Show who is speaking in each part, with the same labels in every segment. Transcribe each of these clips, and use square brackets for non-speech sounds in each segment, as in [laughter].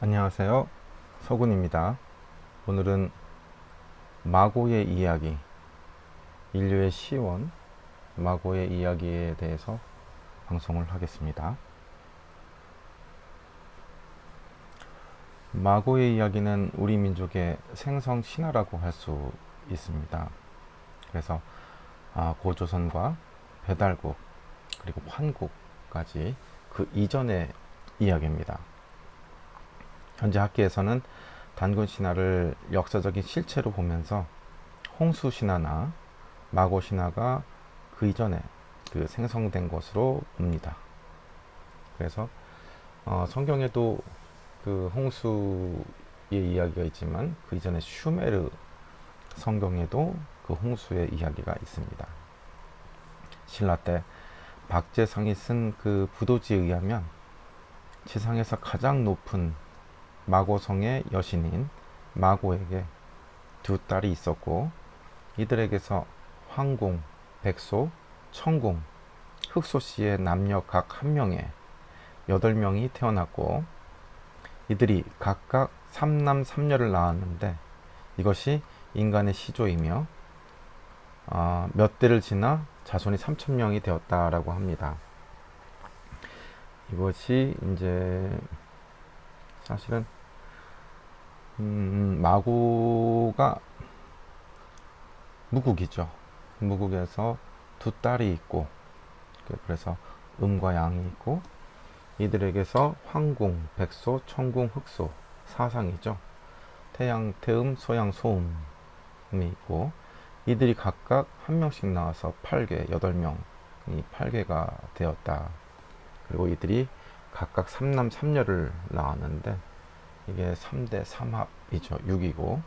Speaker 1: 안녕하세요. 서군입니다. 오늘은 마고의 이야기, 인류의 시원, 마고의 이야기에 대해서 방송을 하겠습니다. 마고의 이야기는 우리 민족의 생성 신화라고 할 수 있습니다. 그래서 아, 고조선과 배달국 그리고 환국까지 그 이전의 이야기입니다. 현재 학계에서는 단군 신화를 역사적인 실체로 보면서 홍수 신화나 마고 신화가 그 이전에 그 생성된 것으로 봅니다. 그래서 어, 성경에도 그 홍수의 이야기가 있지만 그 이전에 슈메르 성경에도 그 홍수의 이야기가 있습니다. 신라 때 박재상이 쓴 그 부도지에 의하면 지상에서 가장 높은 마고성의 여신인 마고에게 두 딸이 있었고 이들에게서 황공, 백소, 청공, 흑소 씨의 남녀 각 한 명에 여덟 명이 태어났고 이들이 각각 삼남 삼녀를 낳았는데 이것이 인간의 시조이며 어, 몇 대를 지나 자손이 삼천 명이 되었다라고 합니다. 이것이 이제 사실은 음, 마고가 무국이죠. 무국에서 두 딸이 있고 그래서 음과 양이 있고 이들에게서 황궁, 백소, 청궁, 흑소 사상이죠. 태양, 태음, 소양, 소음이 있고 이들이 각각 한 명씩 나와서 8개, 8명이 8개가 되었다. 그리고 이들이 각각 3남 3녀를 낳았는데 이게 3대 3합이죠. 6이고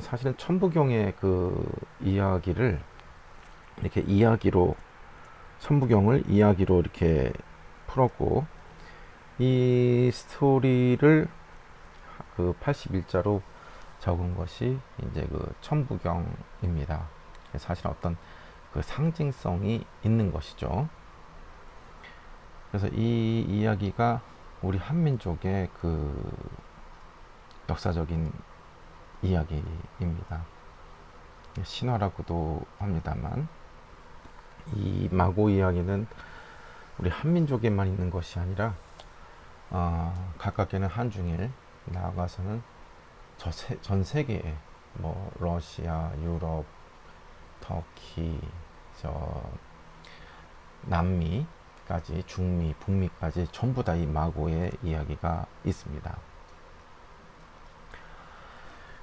Speaker 1: 사실은 천부경의 그 이야기를 이렇게 이야기로 천부경을 이야기로 이렇게 풀었고 이 스토리를 그 81자로 적은 것이 이제 그 천부경입니다. 사실 어떤 그 상징성이 있는 것이죠. 그래서 이 이야기가 우리 한민족의 그 역사적인 이야기입니다. 신화라고도 합니다만 이 마고 이야기는 우리 한민족에만 있는 것이 아니라 어, 가깝게는 한중일 나아가서는 세, 전 세계에 뭐 러시아, 유럽, 터키, 저 남미 까지 중미, 북미까지 전부 다 이 마고의 이야기가 있습니다.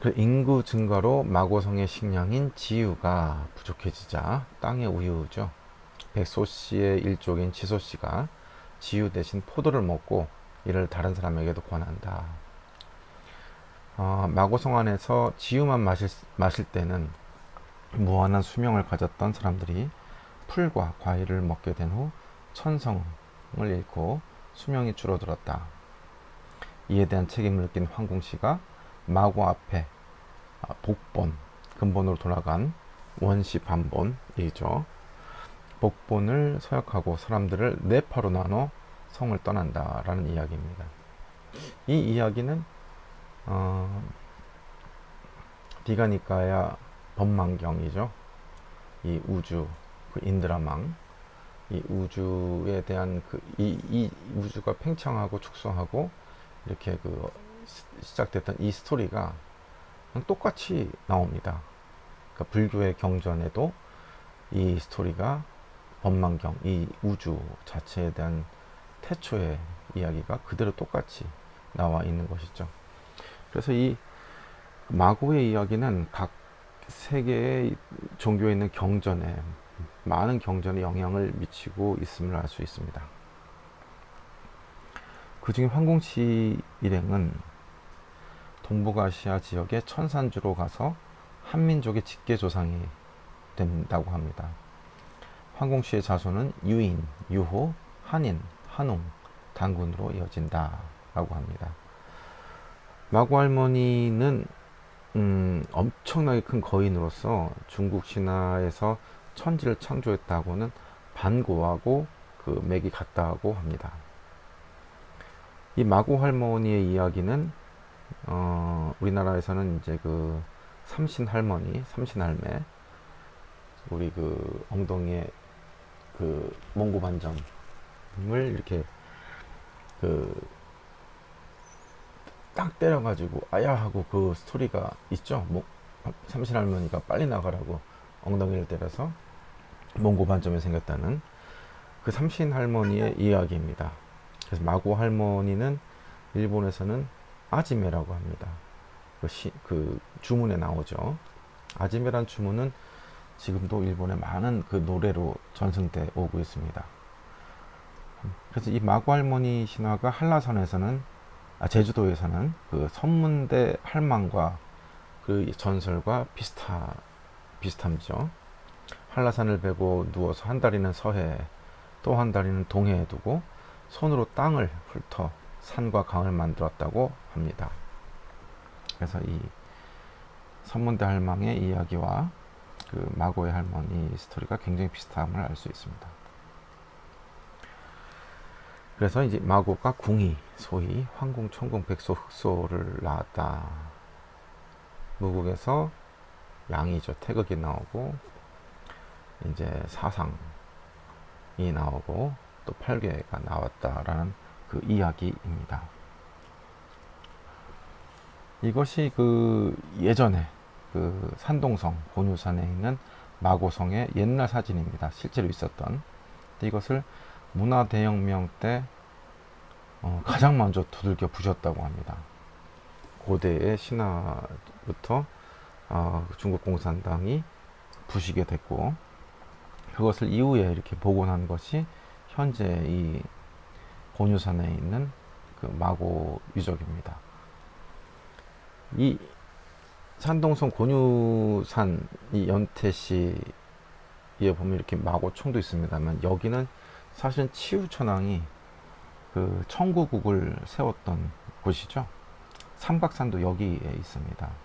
Speaker 1: 그 인구 증가로 마고성의 식량인 지유가 부족해지자 땅의 우유죠. 백소 씨의 일족인 지소 씨가 지유 대신 포도를 먹고 이를 다른 사람에게도 권한다. 어, 마고성 안에서 지유만 마실, 마실 때는 무한한 수명을 가졌던 사람들이 풀과 과일을 먹게 된 후 천성을 잃고 수명이 줄어들었다. 이에 대한 책임을 느낀 황공씨가 마고 앞에 아, 복본, 근본으로 돌아간 원시 반본이죠. 복본을 서약하고 사람들을 네 파로 나눠 성을 떠난다라는 이야기입니다. 이 이야기는 어, 디가니까야 법망경이죠. 이 우주, 그 인드라망, 이 우주에 대한 그 이 이 우주가 팽창하고 축소하고 이렇게 그 시작됐던 이 스토리가 똑같이 나옵니다. 그러니까 불교의 경전에도 이 스토리가 법망경, 이 우주 자체에 대한 태초의 이야기가 그대로 똑같이 나와 있는 것이죠. 그래서 이 마고의 이야기는 각 세계의 종교에 있는 경전에 많은 경전에 영향을 미치고 있음을 알 수 있습니다. 그 중에 황공치 일행은 동북아시아 지역의 천산주로 가서 한민족의 직계 조상이 된다고 합니다. 황공씨의 자손은 유인, 유호, 한인, 한웅, 단군으로 이어진다라고 합니다. 마구 할머니는 음, 엄청나게 큰 거인으로서 중국 신화에서 천지를 창조했다고는 반고하고 그 맥이 같다고 합니다. 이 마고 할머니의 이야기는 어, 우리나라에서는 이제 그 삼신 할머니, 삼신 할매, 우리 그 엉덩이에 그 몽고 반점을 이렇게 그 딱 때려가지고 아야 하고 그 스토리가 있죠. 뭐 삼신 할머니가 빨리 나가라고 엉덩이를 때려서 몽고 반점이 생겼다는 그 삼신 할머니의 이야기입니다. 그래서 마고 할머니는 일본에서는 아지메라고 합니다. 그, 시, 그 주문에 나오죠. 아지메란 주문은 지금도 일본의 많은 그 노래로 전승돼 오고 있습니다. 그래서 이 마고 할머니 신화가 한라산에서는 아, 제주도에서는 그 선문대 할망과 그 전설과 비슷하 비슷함죠. 한라산을 베고 누워서 한 다리는 서해, 또한 다리는 동해에 두고 손으로 땅을 훑어 산과 강을 만들었다고 합니다. 그래서 이 선문대 할망의 이야기와 그 마고의 할머니 스토리가 굉장히 비슷함을 알 수 있습니다. 그래서 이제 마고가 궁이 소위 황궁, 천궁, 백소, 흑소를 낳았다. 무국에서 양이죠. 태극이 나오고 이제 사상이 나오고 또 팔계가 나왔다라는 그 이야기입니다. 이것이 그 예전에 그 산동성 본유산에 있는 마고성의 옛날 사진입니다. 실제로 있었던 이것을 문화 대혁명 때 어, 가장 먼저 두들겨 부셨다고 합니다. 고대의 신화부터 어, 중국 공산당이 부시게 됐고 그것을 이후에 이렇게 복원한 것이 현재 이 고유산에 있는 그 마고 유적입니다. 이 산동성 고유산 이 연태시에 보면 이렇게 마고총도 있습니다만 여기는 사실 치우천왕이 그 청구국을 세웠던 곳이죠. 삼각산도 여기에 있습니다.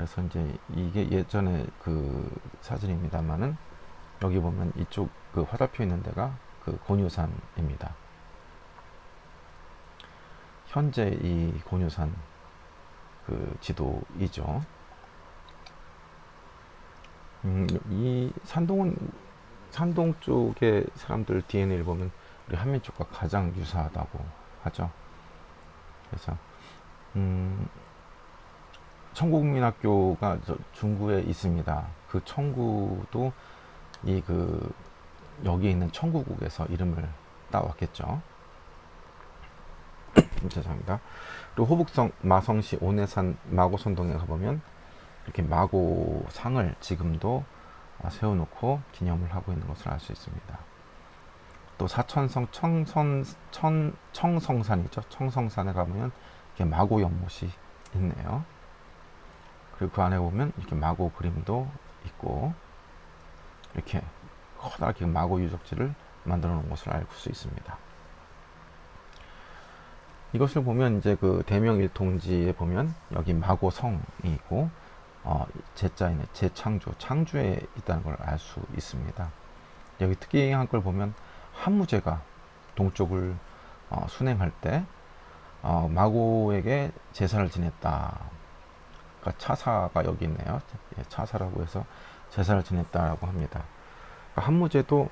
Speaker 1: 그래서 이제 이게 예전에 그 사진입니다만은 여기 보면 이쪽 그 화살표 있는 데가 그 곤유산입니다. 현재 이 곤유산 그 지도이죠. 음, 이 산동은 산동 쪽의 사람들 DNA를 보면 우리 한민 쪽과 가장 유사하다고 하죠. 그래서 음, 청국민학교가 중구에 있습니다. 그 청구도 이 그 여기 있는 청구국에서 이름을 따왔겠죠. [coughs] 죄송합니다. 그리고 호북성 마성시 온해산 마고선동에 가보면 이렇게 마고상을 지금도 아, 세워놓고 기념을 하고 있는 것을 알 수 있습니다. 또 사천성 청선 천 청성산이죠. 청성산에 가보면 이렇게 마고 연못이 있네요. 그리고 그 안에 보면 이렇게 마고 그림도 있고 이렇게 커다랗게 마고 유적지를 만들어 놓은 것을 알 수 있습니다. 이것을 보면 이제 그 대명 일통지에 보면 여기 마고성이 있고 어, 제자인의 재창조, 창조에 있다는 걸 알 수 있습니다. 여기 특이한 걸 보면 한무제가 동쪽을 어, 순행할 때 어, 마고에게 제사를 지냈다. 그러니까 차사가 여기 있네요. 예, 차사라고 해서 제사를 지냈다라고 합니다. 그러니까 한무제도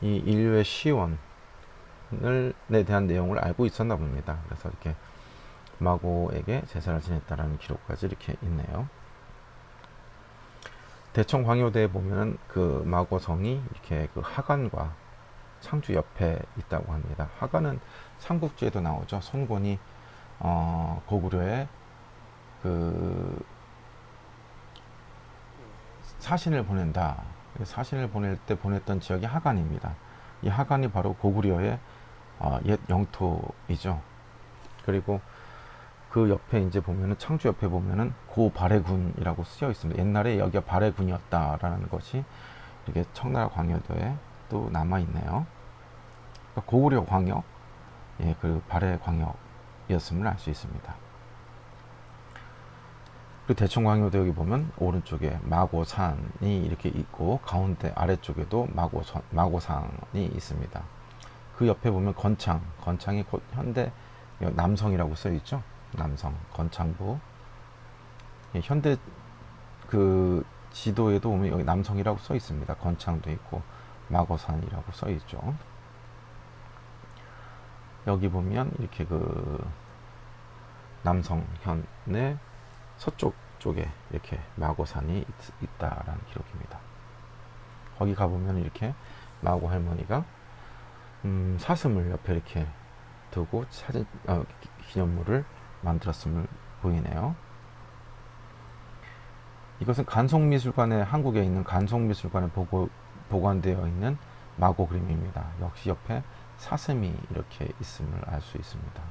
Speaker 1: 이 인류의 시원에 대한 내용을 알고 있었나 봅니다. 그래서 이렇게 마고에게 제사를 지냈다라는 기록까지 이렇게 있네요. 대청 광효대에 보면 그 마고성이 이렇게 그 하관과 창주 옆에 있다고 합니다. 하관은 삼국지에도 나오죠. 손권이 어, 고구려에 그 사신을 보낸다. 사신을 보낼 때 보냈던 지역이 하관입니다. 이 하관이 바로 고구려의 어, 옛 영토이죠. 그리고 그 옆에 이제 보면은 창주 옆에 보면은 고발해군이라고 쓰여 있습니다. 옛날에 여기가 발해군이었다라는 것이 이렇게 청나라 광역도에 또 남아 있네요. 그러니까 고구려 광역, 예, 그 발해 광역이었음을 알 수 있습니다. 그 대청광역도 여기 보면 오른쪽에 마고산이 이렇게 있고 가운데 아래쪽에도 마고선, 마고산이 있습니다. 그 옆에 보면 건창, 건창이 곧 현대 남성이라고 써 있죠. 남성, 건창부. 예, 현대 그 지도에도 보면 여기 남성이라고 써 있습니다. 건창도 있고 마고산이라고 써 있죠. 여기 보면 이렇게 그 남성현의 서쪽 쪽에 이렇게 마고산이 있, 있다라는 기록입니다. 거기 가보면 이렇게 마고 할머니가 음, 사슴을 옆에 이렇게 두고 사진 어, 기- 기념물을 만들었음을 보이네요. 이것은 간송미술관에 한국에 있는 간송미술관에 보고, 보관되어 있는 마고 그림입니다. 역시 옆에 사슴이 이렇게 있음을 알 수 있습니다.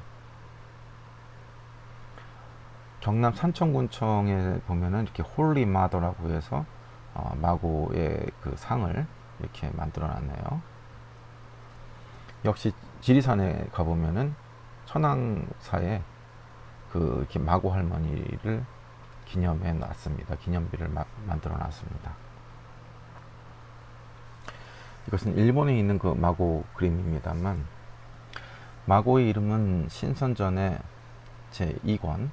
Speaker 1: 경남 산청군청에 보면은 이렇게 홀리 마더라고 해서 어, 마고의 그 상을 이렇게 만들어 놨네요. 역시 지리산에 가보면은 천왕사에 그 이렇게 마고 할머니를 기념해 놨습니다. 기념비를 마- 만들어 놨습니다. 이것은 일본에 있는 그 마고 그림입니다만 마고의 이름은 신선전의 제 2권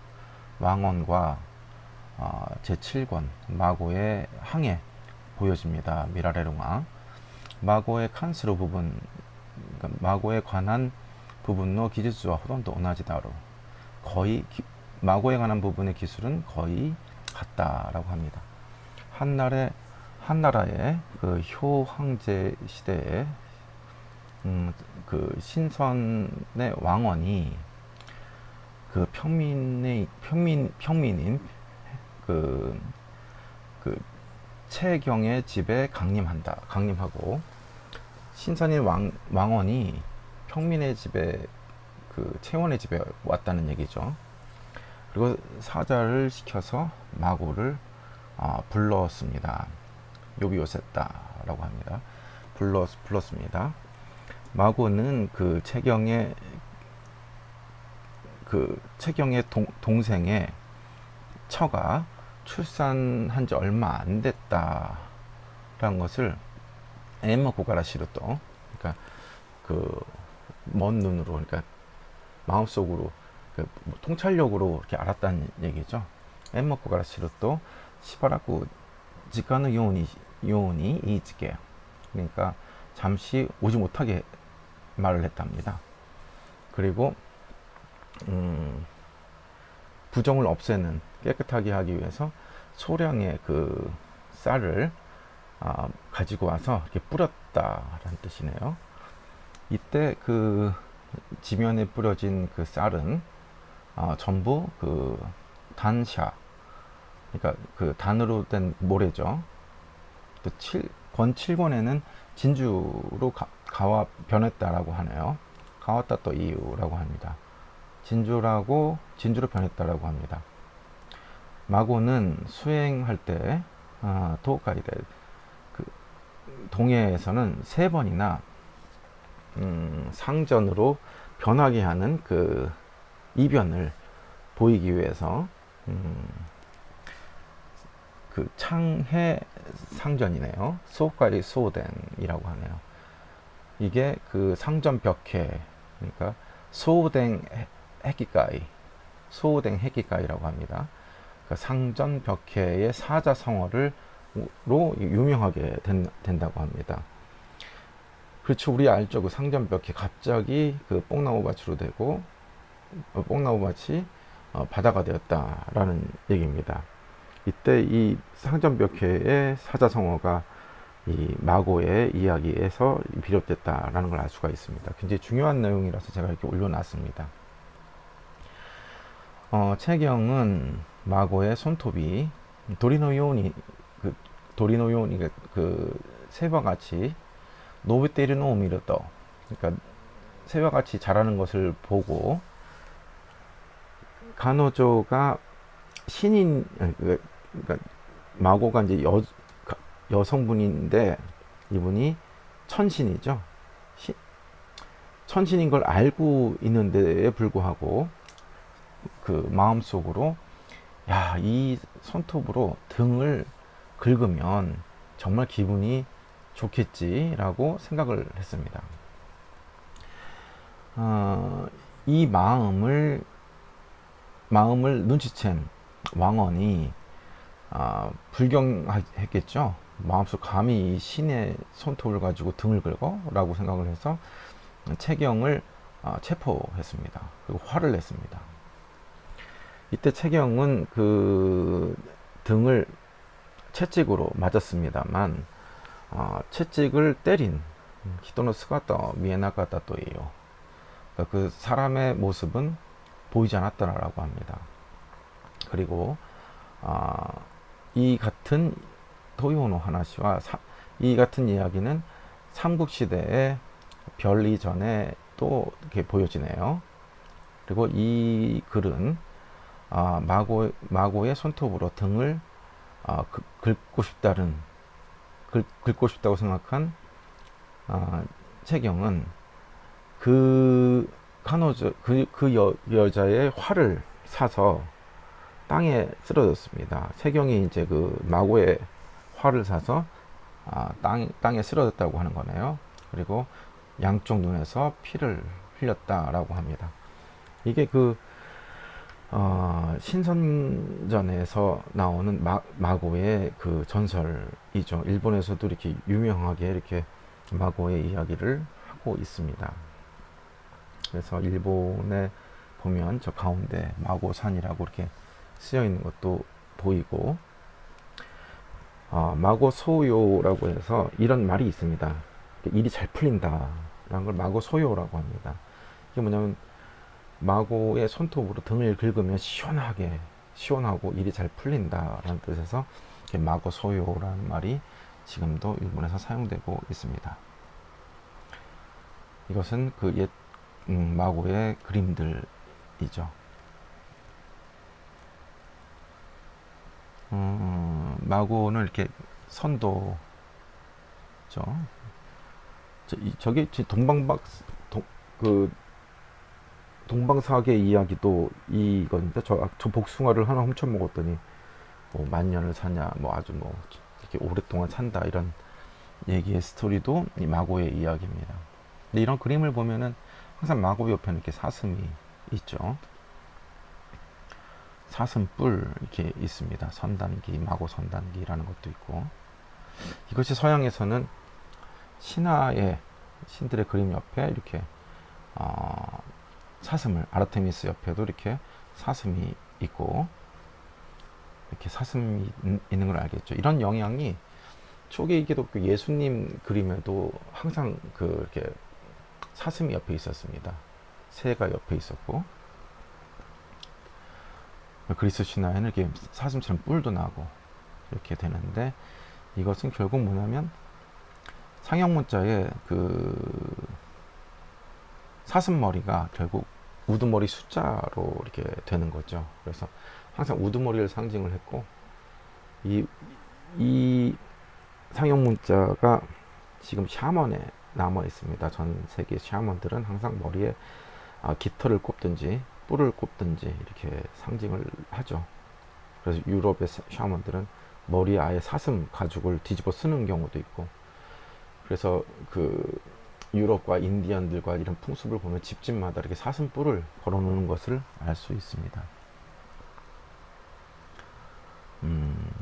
Speaker 1: 왕원과 어, 제 7권 마고의 항해 보여집니다. 미라레롱왕 마고의 칸스로 부분 그러니까 마고에 관한 부분의 기술과 호돈도 오나지다로 거의 기- 마고에 관한 부분의 기술은 거의 같다라고 합니다. 한날에 한나라의 그 효황제 시대에 음, 그 신선의 왕원이 그 평민의 평민 평민인 그, 그 채경의 집에 강림한다 강림하고 신선인 왕 왕원이 평민의 집에 그 채원의 집에 왔다는 얘기죠. 그리고 사자를 시켜서 마고를 아, 불렀습니다. 요비오셌다라고 합니다. 불렀 불렀습니다. 마고는 그 채경의 그 채경의 동, 동생의 처가 출산한 지 얼마 안 됐다라는 것을 에머 고가라시로 또 그러니까 그 먼 눈으로 그러니까 마음속으로 그 통찰력으로 이렇게 알았다는 얘기죠. 에머 고가라시로 또 시바라쿠 지가는 요원이 요원이 이지게 그러니까 잠시 오지 못하게 말을 했답니다. 그리고 음, 부정을 없애는 깨끗하게 하기 위해서 소량의 그 쌀을 아, 가지고 와서 이렇게 뿌렸다라는 뜻이네요. 이때 그 지면에 뿌려진 그 쌀은 아, 전부 그 단샤, 그러니까 그 단으로 된 모래죠. 또 7, 권 7권에는 진주로 가, 가와 변했다라고 하네요. 가왔다 또 이유라고 합니다. 진주라고 진주로 변했다라고 합니다. 마고는 수행할 때 아, 도가이데 그 동해에서는 세 번이나 음, 상전으로 변하게 하는 그 이변을 보이기 위해서 음, 그 창해 상전이네요. 소가이 소덴이라고 하네요. 이게 그 상전 벽해 그러니까 소댕 해기가이 소댕 해기가이라고 합니다. 그 상전 벽해의 사자성어를 로 유명하게 된, 된다고 합니다. 그렇죠. 우리 알죠. 그 상전 벽해 갑자기 그 뽕나무 밭으로 되고 어, 뽕나무 밭이 어, 바다가 되었다라는 얘기입니다. 이때 이 상전 벽해의 사자성어가 이 마고의 이야기에서 비롯됐다라는 걸 알 수가 있습니다. 굉장히 중요한 내용이라서 제가 이렇게 올려놨습니다. 어, 채경은 마고의 손톱이 도리노 요온이 그 도리노 요온이 그, 그 새와 같이 노브테르노 오미르떠 그러니까 새와 같이 자라는 것을 보고 간호조가 신인 그러니까 마고가 이제 여 여성분인데 이분이 천신이죠. 시, 천신인 걸 알고 있는데에 불구하고 그 마음속으로 야, 이 손톱으로 등을 긁으면 정말 기분이 좋겠지라고 생각을 했습니다. 어, 이 마음을 마음을 눈치챈 왕언이 아, 불경했겠죠. 마음속 감히 이 신의 손톱을 가지고 등을 긁어? 라고 생각을 해서 채경을 아, 체포했습니다. 그리고 화를 냈습니다. 이때 채경은 그 등을 채찍으로 맞았습니다만 어, 채찍을 때린 히토노 스가타 미에나가타 또예요. 그러니까 그 사람의 모습은 보이지 않았더라라고 합니다. 그리고 어, 이 같은 토요노 하나시와 사, 이 같은 이야기는 삼국 시대의 별 이전에 또 이렇게 보여지네요. 그리고 이 글은 아, 마고, 마고의 손톱으로 등을 아, 그, 긁고 싶다는 긁, 긁고 싶다고 생각한 아, 채경은 그 카노저 그, 그 여, 여자의 활을 사서 땅에 쓰러졌습니다. 채경이 이제 그 마고의 활을 사서 아, 땅, 땅에 쓰러졌다고 하는 거네요. 그리고 양쪽 눈에서 피를 흘렸다라고 합니다. 이게 그 어, 신선전에서 나오는 마, 마고의 그 전설이죠. 일본에서도 이렇게 유명하게 이렇게 마고의 이야기를 하고 있습니다. 그래서 일본에 보면 저 가운데 마고산이라고 이렇게 쓰여 있는 것도 보이고 어, 마고 소요라고 해서 이런 말이 있습니다. 일이 잘 풀린다라는 걸 마고 소요라고 합니다. 이게 뭐냐면 마고의 손톱으로 등을 긁으면 시원하게 시원하고 일이 잘 풀린다라는 뜻에서 마고 소요라는 말이 지금도 일본에서 사용되고 있습니다. 이것은 그옛 음, 마고의 그림들이죠. 음, 마고는 이렇게 선도죠. 저, 저게 동방박 동, 그 동방사계 이야기도 이건데 저, 저 복숭아를 하나 훔쳐 먹었더니 뭐 만년을 사냐 뭐 아주 뭐 이렇게 오랫동안 산다 이런 얘기의 스토리도 이 마고의 이야기입니다. 근데 이런 그림을 보면은 항상 마고 옆에는 이렇게 사슴이 있죠. 사슴뿔 이렇게 있습니다. 선단기, 마고 선단기라는 것도 있고 이것이 서양에서는 신화의 신들의 그림 옆에 이렇게 어, 사슴을 아르테미스 옆에도 이렇게 사슴이 있고 이렇게 사슴이 있는 걸 알겠죠. 이런 영향이 초기 기독교 예수님 그림에도 항상 그 이렇게 사슴이 옆에 있었습니다. 새가 옆에 있었고 그리스 신화에는 이렇게 사슴처럼 뿔도 나고 이렇게 되는데 이것은 결국 뭐냐면 상형 문자에 그 사슴머리가 결국 우두머리 숫자로 이렇게 되는 거죠. 그래서 항상 우두머리를 상징을 했고 이, 이 상형 문자가 지금 샤먼에 남아 있습니다. 전 세계 샤먼들은 항상 머리에 아, 깃털을 꼽든지 뿔을 꼽든지 이렇게 상징을 하죠. 그래서 유럽의 샤먼들은 머리에 아예 사슴 가죽을 뒤집어 쓰는 경우도 있고 그래서 그 유럽과 인디언들과 이런 풍습을 보면 집집마다 이렇게 사슴뿔을 걸어놓는 것을 알 수 있습니다. 음,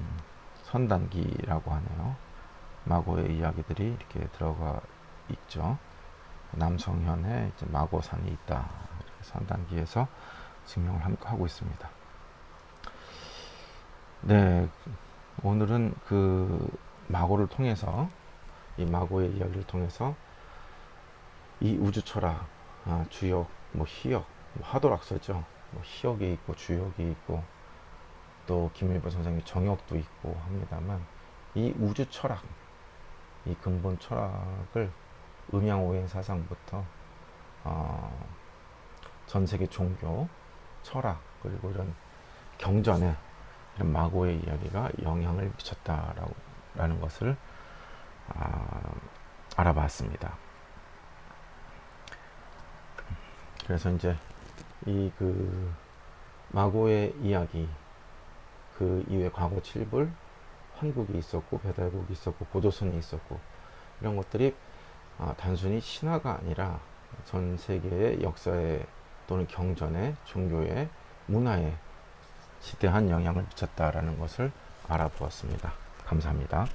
Speaker 1: 선단기라고 하네요. 마고의 이야기들이 이렇게 들어가 있죠. 남성현에 이제 마고산이 있다. 선단기에서 증명을 하고 있습니다. 네, 오늘은 그 마고를 통해서 이 마고의 이야기를 통해서 이 우주 철학, 아, 주역, 뭐 희역, 뭐 하도락서죠. 뭐 희역이 있고 주역이 있고 또 김일보 선생님 정역도 있고 합니다만 이 우주 철학, 이 근본 철학을 음양오행 사상부터 어, 전 세계 종교, 철학 그리고 이런 경전에 이런 마고의 이야기가 영향을 미쳤다라는 것을 아, 알아봤습니다. 그래서 이제 이 그 마고의 이야기 그 이후에 과거 7불 환국이 있었고 배달국이 있었고 고조선이 있었고 이런 것들이 아, 단순히 신화가 아니라 전 세계의 역사에 또는 경전에 종교에 문화에 지대한 영향을 미쳤다라는 것을 알아보았습니다. 감사합니다.